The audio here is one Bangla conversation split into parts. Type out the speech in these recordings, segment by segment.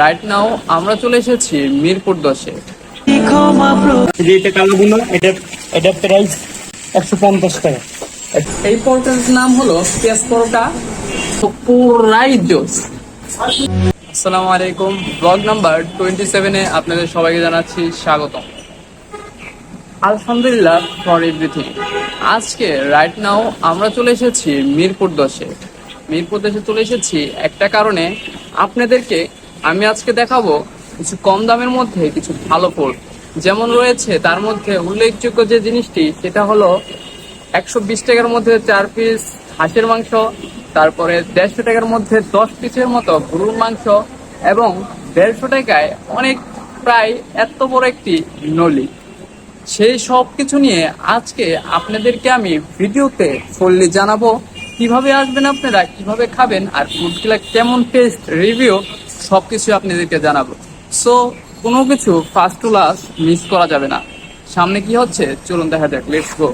রাইট নাও আমরা চলে এসেছি মিরপুর দশে। এই নাম হলো পরোটা পুরাই জোস। আসসালামু আলাইকুম। ব্লগ নাম্বার টোয়েন্টি সেভেনে আপনাদের সবাইকে জানাচ্ছি স্বাগতম। আলহামদুলিল্লাহ ফর এভরিথিং আজকে রাইট নাও আমরা চলে এসেছি মিরপুর দশে। মিরপুর দশে চলে এসেছি একটা কারণে আপনাদেরকে আমি আজকে দেখাবো কিছু কম দামের মধ্যে কিছু ভালো ফুল। যেমন রয়েছে তার মধ্যে উল্লেখযোগ্য যে জিনিসটি, সেটা হলো একশো বিশ টাকার মধ্যে চার পিস হাঁসের মাংস, তারপরে দেড়শো টাকার মধ্যে দশ পিসের মতো গরুর মাংস এবং দেড়শো টাকায় অনেক প্রায় এত বড় একটি নলি। সেই সব কিছু নিয়ে আজকে আপনাদেরকে আমি ভিডিওতে ফুললি জানাব। কীভাবে আসবেন আপনারা, কীভাবে খাবেন, আর ফুডগুলা কেমন টেস্ট রিভিউ সবকিছু আপনাদেরকে জানাব। সো কোনো কিছু ফার্স্ট টু লাস্ট মিস করা যাবে না। সামনে কি হচ্ছে? চলুন দেখা যাক। লেটস গো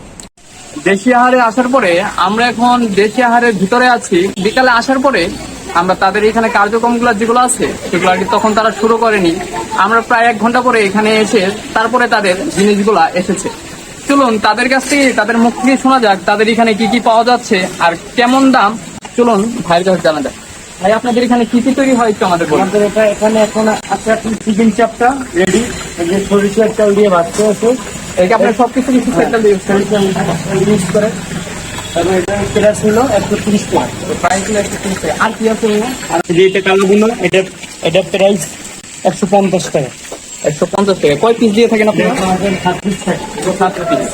দেশি আহারে আসার পরে আমরা এখন দেশি আহারের ভিতরে আছি। বিকালে আসার পরে আমরা তাদের এখানে কার্যক্রমগুলো যেগুলো আছে, সেগুলো আর তখন তারা শুরু করেনি। আমরা প্রায় এক ঘণ্টা পরে এখানে এসে তারপরে তাদের জিনিসগুলা এসেছে। চলুন, তাদের কাছ থেকে, তাদের মুখ থেকে শোনা যাক, তাদের এখানে কি কি পাওয়া যাচ্ছে আর কেমন দাম। চলুন, ভাইয়ের কাছে জানা যাক। ভাই আপনাদের এখানে কি কি তৈরি হয় একটু আমাদের বলুন। আমাদের এটা এখানে এখন আছে এখন চিকেন চাপটা রেডি যে সরিষার চাল দিয়ে ভাজতে আছে। যে আপনার সবকিছু কিছু সেটা দিয়ে সরিষার ইউজ করে। এটা প্রাইস হলো একশো তিরিশ টাকা প্রাইস হলো একশো তিরিশ টাকা। আর কি আছে আর যে এটা কালো এটা এটা প্রাইস একশো পঞ্চাশ টাকা। একশো পঞ্চাশ টাকা। কয় পিস দিয়ে থাকেন আপনারা? সাত পিস থাকে। সাত পিস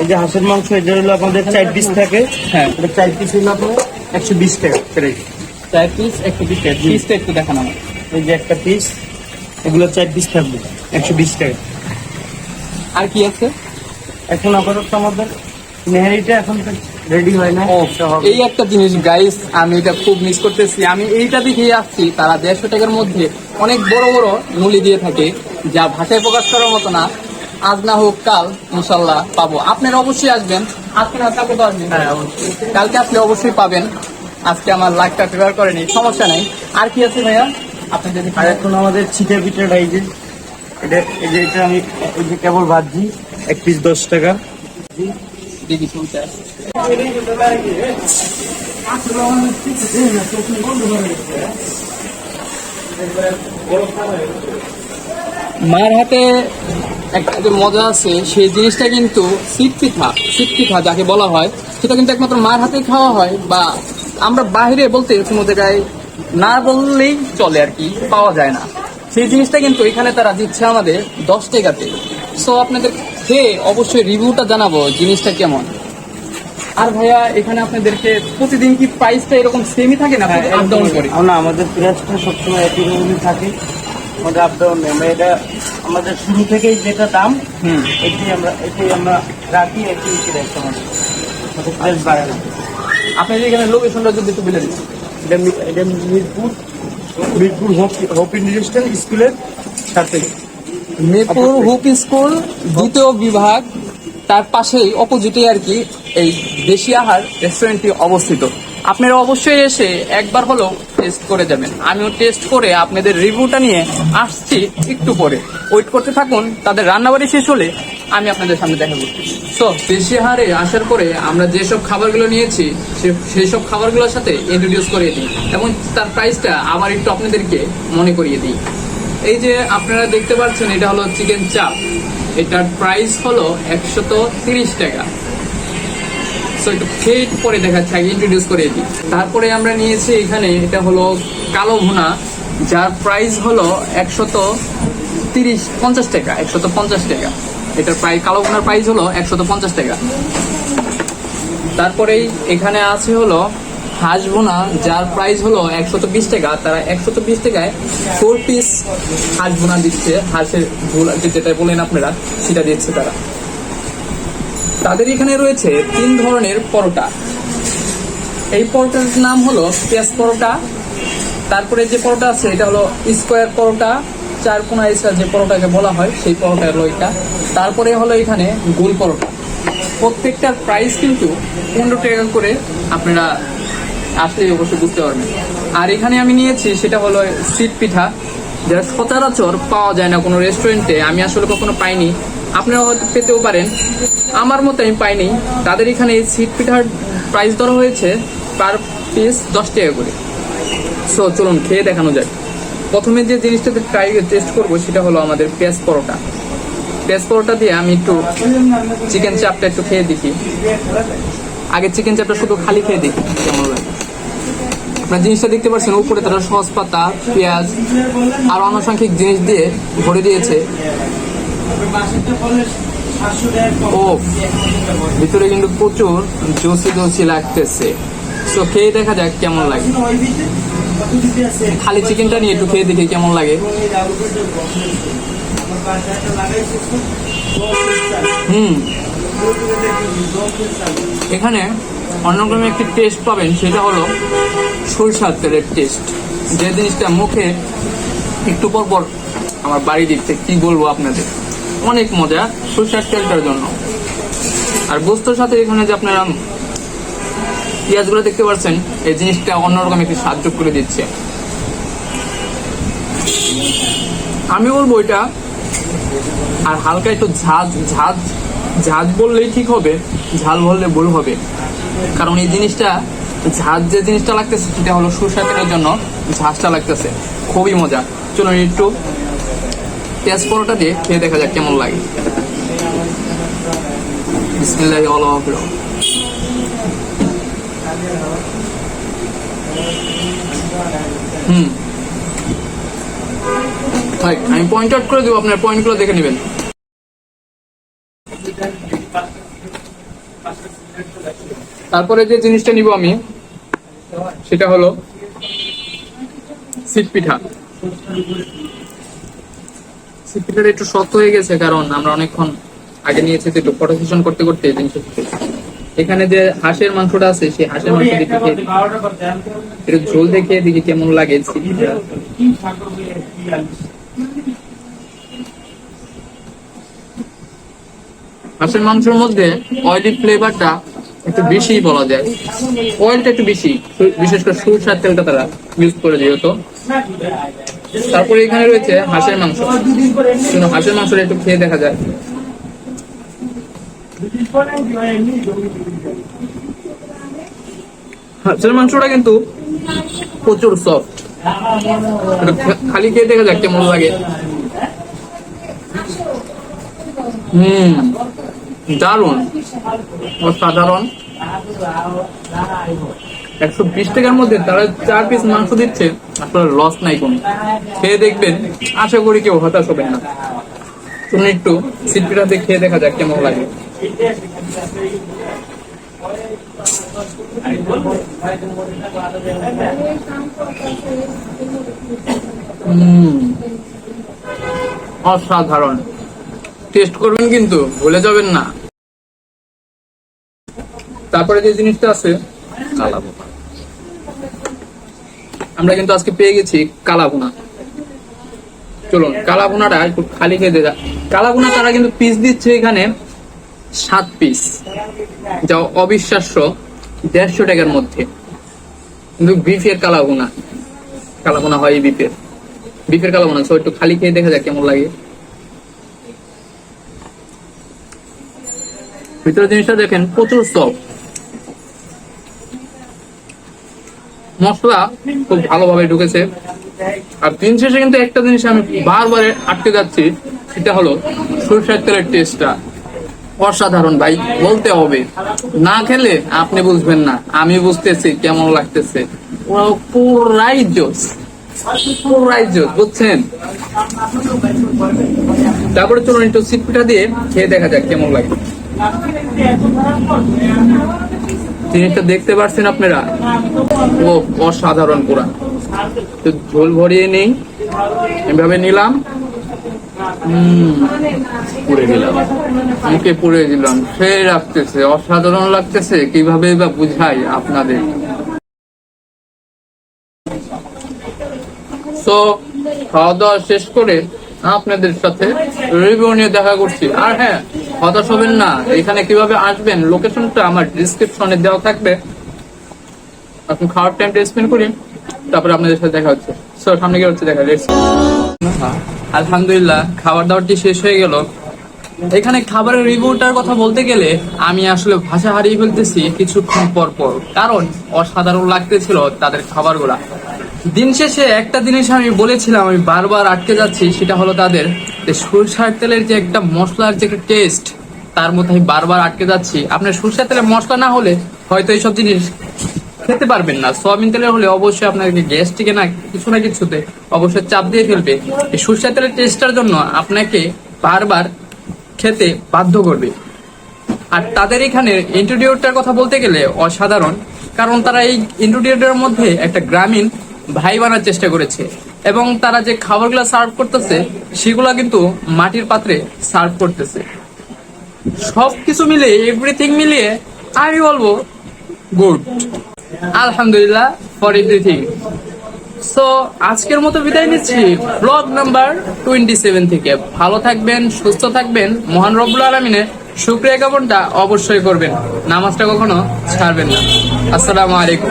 এই যে হাঁসের মাংস এটা হলো আমাদের চার পিস থাকে। হ্যাঁ। এটা চার পিস হলো আপনার একশো বিশ টাকা। প্রাইস চার পিস একশো বিশ টাকা পিসটা একটু দেখান আমার এই যে একটা পিস এগুলো চার পিস থাকবে একশো বিশ টাকা। আর কি আছে? এখন আপাতত আমাদের নেহারিটা এখন রেডি হয় না এই একটা জিনিস গাইস আমি এটা খুব মিস করতেছি। আমি এইটা দেখে আসছি তারা দেড়শো টাকার মধ্যে অনেক বড় বড় মুলি দিয়ে থাকে যা ভাষায় প্রকাশ করার মতো না। আজ না হোক কাল ইনশাল্লাহ পাবো। আপনারা অবশ্যই আসবেন। আজকে না কালকে তো আসবেন। হ্যাঁ, কালকে আসলে অবশ্যই পাবেন। আজকে আমার লাইফটা ফেভার করেনি সমস্যা নাই। আর কি আছে ভাইয়া? আপনি যদি আর এখন আমাদের ছিটে পিঠেটা এই যে এটা এই যে এটা আমি এই যে কেবল ভাজি এক পিস দশ টাকা। শুনতে মায়ের হাতে একটা যে মজা আছে সেই জিনিসটা কিন্তু শীত পিঠা শীত পিঠা যাকে বলা হয় সেটা কিন্তু একমাত্র মার হাতে খাওয়া হয় বা আমরা বাইরে বলতে কোনো জায়গায় না বললেই চলে আর কি পাওয়া যায় না। সেই জিনিসটা কিন্তু এখানে তারা দিচ্ছে আমাদের দশ টাকাতে। সো আপনাদের খেয়ে অবশ্যই রিভিউটা জানাব জিনিসটা কেমন। আর ভাইয়া এখানে আপনাদেরকে প্রতিদিন কি প্রাইসটা এরকম সেমই থাকে না আপ ডাউন করে? না আমাদের প্রাইসটা সবসময় একই রকমই থাকে আমাদের আপ ডাউন নেই আমরা এটা আমাদের শুরু থেকেই যেটা দাম হুম। এটাই আমরা এটাই আমরা রাখি একই প্রাইস আমাদের। আমাদের প্রাইস বাড়ে না আপনাদের এখানে লোকেশনটা যদি একটু বলে দিচ্ছি এটা Mirpur Mirpur hope hope industrial স্কুলের সাথে। মিরপুর হুপ স্কুল দ্বিতীয় বিভাগ তার পাশেই অপোজিটে আর কি এই দেশি আহার রেস্টুরেন্টটি অবস্থিত। আপনারা অবশ্যই এসে একবার হলেও টেস্ট করে যাবেন। আমিও টেস্ট করে আপনাদের রিভিউটা নিয়ে আসছি একটু পরে। ওয়েট করতে থাকুন তাদের রান্নাবাড়ি শেষ হলে আমি আপনাদের সামনে দেখাবো। সো দেশি হারে আসার পরে আমরা যেসব খাবারগুলো নিয়েছি সেই সব খাবারগুলোর সাথে ইন্ট্রোডিউস করিয়ে দিই এবং তার প্রাইসটা আবার একটু আপনাদেরকে মনে করিয়ে দিই। এই যে আপনারা দেখতে পাচ্ছেন, এটা হলো চিকেন চাপ এটার প্রাইস হলো একশত তিরিশ টাকা। সো একটু একটু পরে দেখাচ্ছি, আগে ইন্ট্রোডিউস করে দিই। তারপরে আমরা নিয়েছি এখানে, এটা হলো কালো ভুনা, যার প্রাইস হলো একশত তিরিশ, পঞ্চাশ টাকা, একশত পঞ্চাশ টাকা। এটার প্রায় কালো ভুনার প্রাইস হলো একশত পঞ্চাশ টাকা। তারপরেই এখানে আছে হলো হাঁস বোনা যার প্রাইস হলো একশত বিশ টাকা, তারা একশত বিশ টাকায় ফোর পিস হাঁস বোনা দিচ্ছে। হাঁসের যেটা বলেন আপনারা, সেটা দিচ্ছে তারা। তাদের এখানে রয়েছে তিন ধরনের পরোটা। এই পরোটার নাম হলো পেঁয়াজ পরোটা। তারপরে যে পরোটা আছে, এটা হলো স্কোয়ার পরোটা। চার কোনা যে পরোটাকে বলা হয়, সেই পরোটা হলো এটা তারপরে হলো এখানে গোল পরোটা। প্রত্যেকটার প্রাইস কিন্তু পনেরো টাকা করে আপনারা আসলেই অবশ্যই বুঝতে পারবেন। আর এখানে আমি নিয়েছি, সেটা হলো সিট পিঠা যেটা সচরাচর পাওয়া যায় না কোনো রেস্টুরেন্টে আমি আসলে কখনো পাইনি। আপনারা হয়তো পেতেও পারেন। আমার মতো আমি পাইনি। তাদের এখানে এই সিট পিঠার প্রাইস ধরা হয়েছে পার পিস দশ টাকা করে। সো চলুন খেয়ে দেখানো যায় প্রথমে যে জিনিসটাতে ট্রাই টেস্ট করব, সেটা হলো আমাদের পেঁয়াজ পরোটা। পেঁয়াজ পরোটা দিয়ে আমি একটু চিকেন চাপটা একটু খেয়ে দেখি। আগে চিকেন চাপটা শুধু খালি খেয়ে দেখি, কেমন লাগে। আপনার জিনিসটা দেখতে পাচ্ছেন উপরে তারা সস পাতা, পেঁয়াজ, আর আনুষঙ্গিক জিনিস দিয়ে ভরে দিয়েছে। ও, ভিতরে কিন্তু প্রচুর জুসি জুসি লাগতেছে। তো খেয়ে দেখা যাক কেমন লাগে। খালি চিকেনটা নিয়ে একটু খেয়ে দেখি কেমন লাগে। হুম। এখানে অন্যরকম একটি টেস্ট পাবেন, সেটা হলো সরিষার তেলের টেস্ট যে জিনিসটা মুখে একটু পর পর আমার বাড়ি দিচ্ছে কি বলব আপনাদের? অনেক মজা সরিষার তেলটার জন্য। আর গোস্তর সাথে এখানে যে আপনারা পেঁয়াজগুলো দেখতে পাচ্ছেন, এই জিনিসটা অন্যরকম একটি সাহায্য করে দিচ্ছে। আমি বলব এটা আর হালকা একটু ঝাঁজ ঝাঁজ ঝাঁজ বললেই ঠিক হবে ঝাল বললে ভুল হবে। কারণ এই জিনিসটা, ঝাঁজ যে জিনিসটা লাগতেছে, সেটা হলো তেলের জন্য ঝাঁজটা লাগতেছে। খুবই মজা চলুন একটু পেঁয়াজ পরোটা দিয়ে খেয়ে দেখা যাক কেমন লাগে। হুম। আমি পয়েন্ট আউট করে দেবো, আপনার পয়েন্টগুলো দেখে নেবেন। তারপরে যে জিনিসটা নিব আমি, সেটা হলো সিট পিঠা। সিট পিঠাটা একটু শক্ত হয়ে গেছে, কারণ আমরা অনেকক্ষণ আগে নিয়েছি একটু ফটো সেশন করতে করতে জিনিসটা এখানে যে হাঁসের মাংসটা আছে, সেই হাঁসের মাংস দেখে একটু ঝোল দেখে দেখি কেমন লাগে সিট পিঠা। হাঁসের মাংসের মধ্যে অয়েলি ফ্লেভারটা একটু বেশি বলা যায়। অয়েলটা একটু বেশি, বিশেষ করে সরষার তেলটা তারা ইউজ করে যেহেতু। তারপরে এখানে রয়েছে হাঁসের মাংস। কিন্তু হাঁসের মাংসটা একটু খেয়ে দেখা যায়। হাঁসের মাংসটা কিন্তু প্রচুর সফট খালি খেয়ে দেখা যাক কেমন লাগে। হুম দারুণ অসাধারণ। একশো বিশ টাকার মধ্যে তারা চার পিস মাংস দিচ্ছে, আসলে লস নাই কোনো। খেয়ে দেখবেন, আশা করি কেউ হতাশ হবেন না। তুমি একটু পিঠাতে খেয়ে দেখা যাক কেমন লাগে। অসাধারণ। টেস্ট করবেন কিন্তু, ভুলে যাবেন না। তারপরে যে জিনিসটা আছে আমরা কিন্তু আজকে পেয়ে গেছি কালাভুনা। চলুন, কালাভুনাটা একটু খালি খেয়ে দেখা কালাভুনা তারা কিন্তু পিস দিচ্ছে এখানে সাত পিস যা অবিশ্বাস্য। দেড়শো টাকার মধ্যে। কিন্তু বিফের কালাভুনা। কালাভুনা হয় বিফের। বিফের কালাভুনা। সো একটু খালি খেয়ে দেখা যাক কেমন লাগে। ভিতরে জিনিসটা দেখেন, প্রচুর সফট মশলা খুব ভালোভাবে ঢুকেছে। আর দিন শেষে কিন্তু একটা জিনিস আমি বারবার আটকে যাচ্ছি, সেটা হলো সরষের তেলের টেস্টটা অসাধারণ ভাই, বলতে হবে। না খেলে আপনি বুঝবেন না। আমি বুঝতেছি কেমন লাগতেছে। বুঝছেন? তারপরে চলুন একটু সিট পিঠা দিয়ে খেয়ে দেখা যাক কেমন লাগে। জিনিসটা দেখতে পাচ্ছেন আপনারা? ও, অসাধারণ পুরা। তো ঝোল ভরিয়ে নেই। এভাবে নিলাম। পুড়ে দিলাম। মুখে পুড়ে দিলাম। সে রাখতেছে, অসাধারণ লাগতেছে। কীভাবে বা বুঝাই আপনাদের? তো খাওয়া দাওয়া শেষ করে আপনাদের সাথে রিভিউ নিয়ে দেখা করছি। আর হ্যাঁ হতাশ হবেন না। এখানে কীভাবে আসবেন? লোকেশনটা আমার ডিসক্রিপশনে দেওয়া থাকবে। আপনি খাওয়ার টাইমটা স্পেন্ড করি। তারপরে আপনাদের সাথে দেখা হচ্ছে। সো সামনে গিয়ে হচ্ছে দেখা লেটস আলহামদুলিল্লাহ খাবার দাবারটি শেষ হয়ে গেল। এখানে খাবারের রিভিউটার কথা বলতে গেলে আমি আসলে ভাষা হারিয়ে ফেলতেছি কিছুক্ষণ পর পর, কারণ অসাধারণ লাগতেছিল তাদের খাবারগুলা। দিন শেষে একটা জিনিস আমি বলেছিলাম, আমি বারবার আটকে যাচ্ছি, সেটা হলো তাদের যে সরষার তেলের যে একটা মশলার যে একটা টেস্ট তার মধ্যে আমি বারবার আটকে যাচ্ছি। আপনার সরষার তেলের মশলা না হলে হয়তো এইসব জিনিস খেতে পারবেন না। সয়াবিন তেলের হলে অবশ্যই আপনাকে গ্যাস্ট্রিকে না কিছু না কিছুতে অবশ্যই চাপ দিয়ে ফেলবে। এই সরষের তেলের টেস্টটার জন্য আপনাকে বারবার খেতে বাধ্য করবে। আর তাদের এখানে ইন্টারভিউটার কথা বলতে গেলে অসাধারণ, কারণ তারা এই ইন্টারভিউটার মধ্যে একটা গ্রামীণ ভাই বানার চেষ্টা করেছে। এবং তারা যে খাবারগুলো সার্ভ করতেছে, সেগুলো কিন্তু মাটির পাত্রে সার্ভ করতেছে। সবকিছু মিলে এভরিথিং মিলিয়ে, আমি বলব, গুড। আলহামদুলিল্লাহ ফর এভরিথিং সো আজকের মতো বিদায় নিচ্ছি ব্লগ নাম্বার টোয়েন্টি সেভেন থেকে। ভালো থাকবেন, সুস্থ থাকবেন, মহান রব্বুল আলমিনের শুক্রিয়া জ্ঞাপনটা অবশ্যই করবেন। নামাজটা কখনো ছাড়বেন না। আসসালামু আলাইকুম।